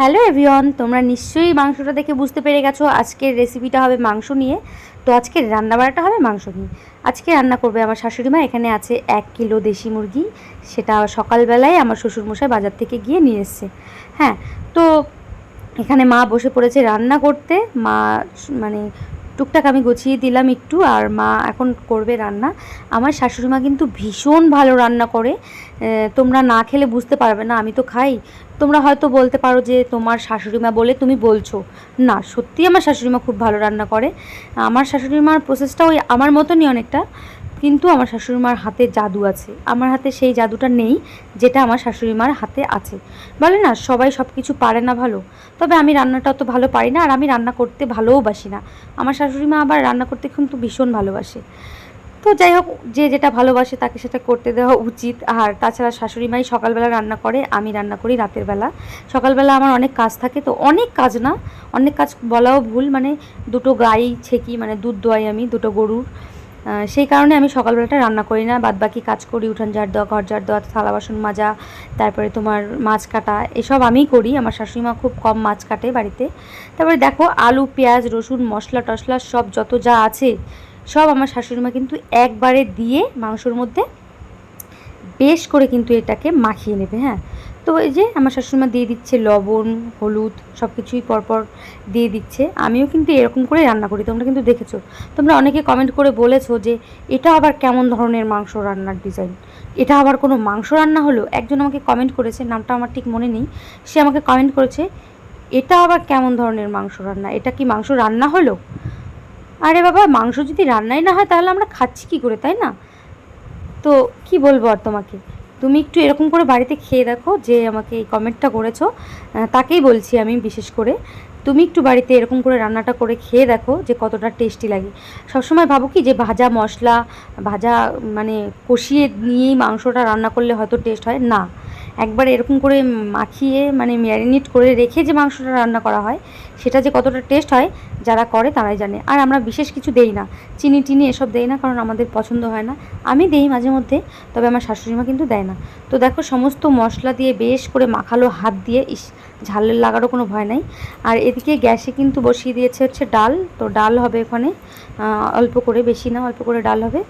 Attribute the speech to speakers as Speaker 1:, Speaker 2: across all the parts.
Speaker 1: Hello এভিয়ন তোমরা নিশ্চয়ই মাংসটা দেখে বুঝতে পেরে গেছো আজকের রেসিপিটা হবে মাংস নিয়ে। তো আজকের রান্নাবাড়াটা হবে মাংস নিয়ে। আজকে রান্না করবে আমার শাশুড়ি মা, এখানে আছে এক কিলো দেশি মুরগি। সেটা সকালবেলায় আমার শ্বশুরমশাই বাজার থেকে গিয়ে নিয়ে এসছে। হ্যাঁ তো এখানে মা বসে পড়েছে রান্না করতে। মা মানে টুকটাক আমি গুছিয়ে দিলাম একটু, আর মা এখন করবে রান্না। আমার শাশুড়ি মা কিন্তু ভীষণ ভালো রান্না করে। তোমরা না খেলে বুঝতে পারবে না, আমি তো খাই। তোমরা হয়তো বলতে পারো যে তোমার শাশুড়ি মা বলে তুমি বলছো। না সত্যি আমার শাশুড়ি মা খুব ভালো রান্না করে। আমার শাশুড়ি মার প্রসেসটা ওই আমার মতনই অনেকটা। কিন্তু আমার শাশুড়ি মার হাতে জাদু আছে। আমার হাতে সেই জাদুটা নেই, যেটা আমার শাশুড়ি মার হাতে আছে। বলে না, সবাই সব কিছু পারে না ভালো। তবে আমি রান্নাটা অত ভালো পারি না, আর আমি রান্না করতে ভালোও বাসি না। আমার শাশুড়ি মা আবার রান্না করতে কিন্তু ভীষণ ভালোবাসে। তো যাই হোক, যে যেটা ভালোবাসে তাকে সেটা করতে দেওয়া উচিত। আর তাছাড়া শাশুড়ি মাই সকালবেলা রান্না করে, আমি রান্না করি রাতের বেলা। সকালবেলা আমার অনেক কাজ থাকে, তো অনেক কাজ না, অনেক কাজ বলাও ভুল। মানে দুটো গাই ছেকি মানে দুধ দোয়াই আমি, দুটো গরুর। সেই কারণে আমি সকালবেলাটা রান্না করি না। বাদ বাকি কাজ করি, উঠান ঝাড় দেওয়া, ঘর ঝাড় দেওয়া, থালা বাসন মাজা, তারপরে তোমার মাছ কাটা, এসব আমিই করি। আমার শাশুড়ি মা খুব কম মাছ কাটে বাড়িতে। তারপরে দেখো, আলু, পেঁয়াজ, রসুন, মশলা টশলা সব যত যা আছে, সব আমার শাশুড়ি মা কিন্তু একবারে দিয়ে মাংসর মধ্যে বেশ করে কিন্তু এটাকে মাখিয়ে নেবে হ্যাঁ। তো এই যে আমার শাশুড়িমা দিয়ে দিচ্ছে লবণ, হলুদ সব কিছুই পরপর দিয়ে দিচ্ছে। আমিও কিন্তু এরকম করে রান্না করি, তোমরা কিন্তু দেখেছ। তোমরা অনেকে কমেন্ট করে বলেছ যে, এটা আবার কেমন ধরনের মাংস রান্নার ডিজাইন এটা আবার কোনো মাংস রান্না হলো? একজন আমাকে কমেন্ট করেছে, নামটা আমার ঠিক মনে নেই। সে আমাকে কমেন্ট করেছে, এটা আবার কেমন ধরনের মাংস রান্না? এটা কি মাংস রান্না হলো? আরে বাবা, মাংস যদি রান্নাই না হয়, তাহলে আমরা খাচ্ছি কী করে, তাই না? তো কি বলব আর তোমাকে? তুমি একটু এরকম করে বাড়িতে খেয়ে দেখো যে আমাকে এই কমেন্টটা করেছ। তাকেই বলছি আমি বিশেষ করে। তুমি একটু বাড়িতে এরকম করে রান্নাটা করে খেয়ে দেখো যে কতটা টেস্টি লাগে। সবসময় ভাবো কি যে ভাজা মশলা, ভাজা মানে কষিয়ে নিয়েই মাংসটা রান্না করলে হয়তো টেস্ট হয়। না একবার এরকম করে মাখিয়ে মানে ম্যারিনেট করে রেখে যে মাংসটা রান্না করা হয়, সেটা যে কতটা টেস্ট হয়, যারা করে তারাই জানে। আর আমরা বিশেষ কিছু দেই না। চিনি টিনি এসব দেই না, কারণ আমাদের পছন্দ হয় না। আমি দেই মাঝে মধ্যে, তবে আমার শাশুড়িমা কিন্তু দেয় না। তো দেখো, সমস্ত মশলা দিয়ে বেশ করে মাখালো হাত দিয়ে, ইস ঝালের লাগারও কোনো ভয় নাই। আর এদিকে গ্যাসে কিন্তু বসিয়ে দিয়েছে হচ্ছে ডাল। তো ডাল হবে ওখানে অল্প করে, বেশি না, অল্প করে ডাল হবে।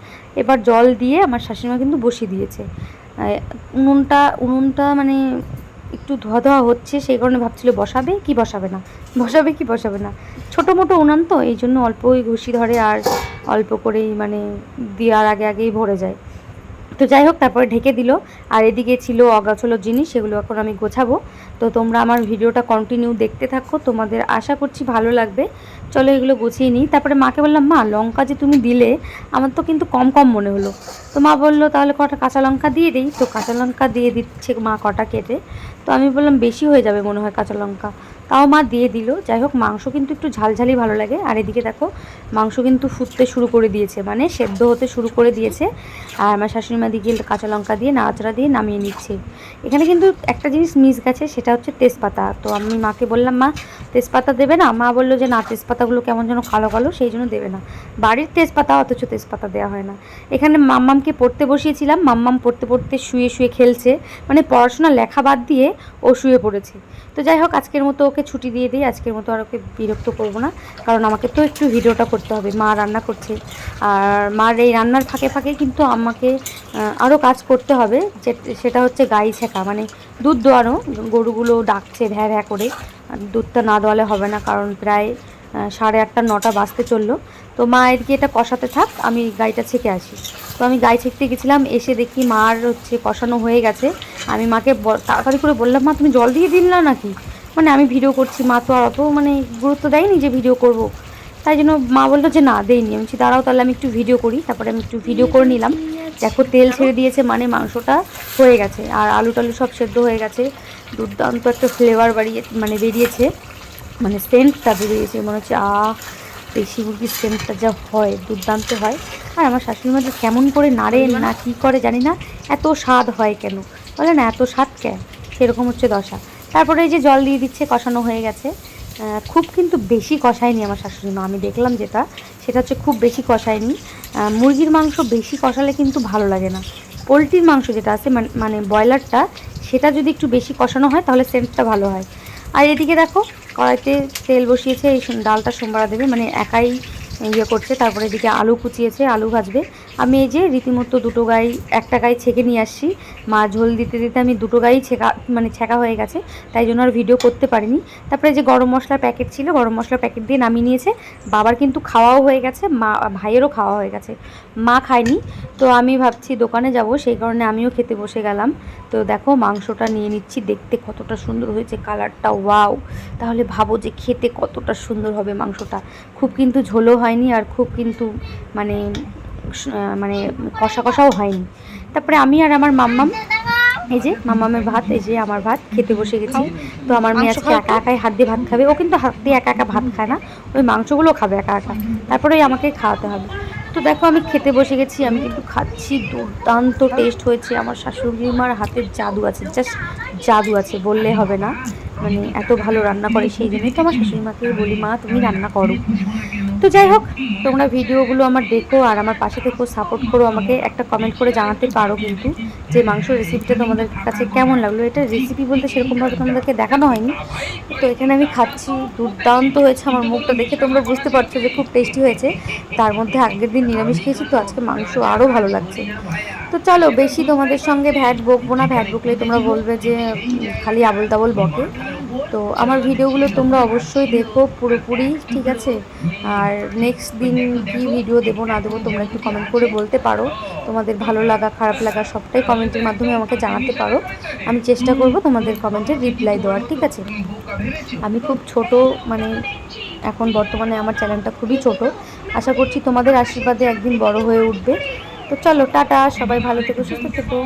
Speaker 1: এবার জল দিয়ে আমার শাশুড়িমা কিন্তু বসিয়ে দিয়েছে। উনুনটা উনুনটা মানে একটু ধোয়া ধোয়া হচ্ছে, সেই কারণে ভাবছিল বসাবে, কি বসাবে না? বসাবে কি বসাবে না? ছোটো মোটো উনান তো, এই জন্য অল্পই ঘুষি ধরে আর অল্প করেই মানে দেওয়ার আগে আগেই ভরে যায়। তো যাই হোক, তারপরে ঢেকে দিল। আর এদিকে ছিল অগাছলো জিনিস, সেগুলো এখন আমি গোছাবো। তো তোমরা আমার ভিডিওটা কন্টিনিউ দেখতে থাকো, তোমাদের আশা করছি ভালো লাগবে। চলো এগুলো গুছিয়ে নিই। তারপরে মাকে বললাম, মা, লঙ্কা যে তুমি দিলে, আমার তো কিন্তু কম কম মনে হলো। তো মা বলল, তাহলে কটা কাঁচা লঙ্কা দিয়ে দিই। তো কাঁচা লঙ্কা দিয়ে দিচ্ছে মা কটা কেটে। তো আমি বললাম, বেশি হয়ে যাবে মনে হয় কাঁচা লঙ্কা। তাও মা দিয়ে দিল। যাই হোক, মাংস কিন্তু একটু ঝালঝালি ভালো লাগে। আর এদিকে দেখো, মাংস কিন্তু ফুটতে শুরু করে দিয়েছে মানে সেদ্ধ হতে শুরু করে দিয়েছে। আর আমার শাশুড়ি মা দিকে কাঁচা লঙ্কা দিয়ে, নাড়াচাড়া দিয়ে নামিয়ে নিচ্ছে। এখানে কিন্তু একটা জিনিস মিস গেছে, সেটা হচ্ছে তেজপাতা। তো আমি মাকে বললাম, মা, তেজপাতা দেবে না? মা বলল যে, না, তেজপাতাগুলো কেমন যেন কালো কালো, সেই জন্য দেবে না। বাড়ির তেজপাতা অথচ তেজপাতা দেওয়া হয় না। এখানে মাম্মামকে পড়তে বসিয়েছিলাম। মাম্মাম পড়তে পড়তে শুয়ে শুয়ে খেলছে। মানে পড়াশোনা লেখা বাদ দিয়ে ও শুয়ে পড়েছে। তো যাই হোক, আজকের মতো ওকে ছুটি দিয়ে দিই। আজকের মতো আর ওকে বিরক্ত করব না। কারণ আমাকে তো একটু ভিডিওটা করতে হবে। মা রান্না করছে। আর মার এই রান্নার ফাঁকে ফাঁকে কিন্তু আমাকে আরও কাজ করতে হবে। যে, সেটা হচ্ছে গাই ছেঁকা মানে দুধ দোয়ানো গরুগুলো ডাকছে ভ্যা ভ্যা করে। দুধটা না দোয়ালে হবে না, কারণ প্রায় সাড়ে আটটা, নটা বাজতে চলল। তো মা এদিকে এটা কষাতে থাক, আমি গাইটা ছেঁকে আসি। তো আমি গাই ছেঁকতে গেছিলাম, এসে দেখি মার হচ্ছে কষানো হয়ে গেছে। আমি মাকে তাড়াতাড়ি করে বললাম, মা, তুমি জল দিয়ে দিন না নাকি? মানে আমি ভিডিও করছি, মা তো আর অত মানে গুরুত্ব দেয়নি যে ভিডিও করব। তাই জন্য মা বলল যে, না দেয়নি আমি দাঁড়াও, তাহলে আমি একটু ভিডিও করি। তারপরে আমি একটু ভিডিও করে নিলাম। দেখো তেল ছেড়ে দিয়েছে মানে মাংসটা হয়ে গেছে। আর আলু টালু সব সেদ্ধ হয়ে গেছে। দুর্দান্ত একটা ফ্লেভার বাড়িয়ে মানে বেরিয়েছে। মানে সেন্টটা বেরিয়েছে, মনে হচ্ছে, আহ, দেশি মুরগির সেন্টটা যা হয়, দুর্দান্ত হয়। আর আমার শাশুড়ি মা কেমন করে নাড়ে না কী করে জানি না, এত স্বাদ হয় কেন? বলে না, এত স্বাদ কেন? সেরকম হচ্ছে দশা। তারপরে এই যে জল দিয়ে দিচ্ছে, কষানো হয়ে গেছে। খুব কিন্তু বেশি কষায়নি আমার শাশুড়ি মা। আমি দেখলাম যেটা, সেটা হচ্ছে খুব বেশি কষায়নি। মুরগির মাংস বেশি কষালে কিন্তু ভালো লাগে না। পোলট্রির মাংস যেটা আছে, মানে- ব্রয়লারটা, সেটা যদি একটু বেশি কষানো হয়, তাহলে সেন্টটা ভালো হয়। আর এদিকে দেখো, কড়াইতে তেল বসিয়েছে, এই ডালটা সোমবার দেবে মানে একাই ইয়ে করছে, তারপরে এদিকে আলু কুচিয়েছে, আলু ভাজবে। আমি এই যে রীতিমতো দুটো গাই, একটা গাই ছেঁকে নিয়ে আসছি। মা ঝোল দিতে দিতে আমি দুটো গাই ছেঁকা মানে ছেঁকা হয়ে গেছে, তাই জন্য আর ভিডিও করতে পারিনি। তারপরে যে গরম মশলার প্যাকেট ছিল, গরম মশলার প্যাকেট দিয়ে নামিয়ে নিয়েছে। বাবার কিন্তু খাওয়াও হয়ে গেছে, মা, ভাইয়েরও খাওয়া হয়ে গেছে। মা খায়নি, তো আমি ভাবছি দোকানে যাব, সেই কারণে আমিও খেতে বসে গেলাম। তো দেখো মাংসটা নিয়ে নিচ্ছি, দেখতে কতটা সুন্দর হয়েছে কালারটা ওয়াও তাহলে ভাবো যে খেতে কতটা সুন্দর হবে মাংসটা। খুব কিন্তু ঝোলও হয়নি আর খুব কিন্তু মানে মানে কষা কষাও হয়নি। তারপরে আমি আর আমার মাম্মাম এই যে মাম্মামের ভাত এই যে আমার ভাত খেতে বসে গেছি। তো আমার মেয়ে আজকে একা একাই হাত দিয়ে ভাত খাবে। ও কিন্তু হাত দিয়ে একা একা ভাত খায় না। ওই মাংসগুলো খাবে একা একা। তারপরে ওই আমাকে খাওয়াতে হবে। তো দেখো আমি খেতে বসে গেছি। আমি কিন্তু খাচ্ছি দুর্দান্ত টেস্ট হয়েছে। আমার শাশুড়ি মার হাতের জাদু আছে। জাস্ট জাদু আছে বললে হবে না। মানে এত ভালো রান্না করে সেই জন্যই তো আমার শাশুড়ি মাকে বলি মা তুমি রান্না করো। তো যাই হোক, তোমরা ভিডিওগুলো আমার দেখো আর আমার পাশে থেকেও সাপোর্ট করো আমাকে। একটা কমেন্ট করে জানাতে পারো কিন্তু যে মাংস রেসিপিটা তোমাদের কাছে কেমন লাগল। এটা রেসিপি বলতে সেরকমভাবে তোমাদেরকে দেখানো হয়নি। তো এখানে আমি খাচ্ছি, দুর্দান্ত হয়েছে আমার মুখটা দেখে। তোমরা বুঝতে পারছ যে খুব টেস্টি হয়েছে। তার মধ্যে আগের দিন নিরামিষ খেয়েছি, তো আজকে মাংস আরও ভালো লাগছে। তো চলো, বেশি তোমাদের সঙ্গে ভ্যাট বকবো না। ভ্যাট বকলে তোমরা বলবে যে খালি আবল তাবল বকে। তো আমার ভিডিওগুলো তোমরা অবশ্যই দেখো পুরোপুরি, ঠিক আছে? আর নেক্সট দিন কি ভিডিও দেবো না দেবো তোমরা একটু কমেন্ট করে বলতে পারো। তোমাদের ভালো লাগা, খারাপ লাগা সবটাই কমেন্টের মাধ্যমে আমাকে জানাতে পারো। আমি চেষ্টা করব তোমাদের কমেন্টের রিপ্লাই দেওয়ার, ঠিক আছে? আমি খুব ছোট মানে এখন বর্তমানে আমার চ্যানেলটা খুবই ছোট। আশা করছি তোমাদের আশীর্বাদে একদিন বড় হয়ে উঠবে। তো চলো, টাটা, সবাই ভালো থেকো, সুস্থ থেকো।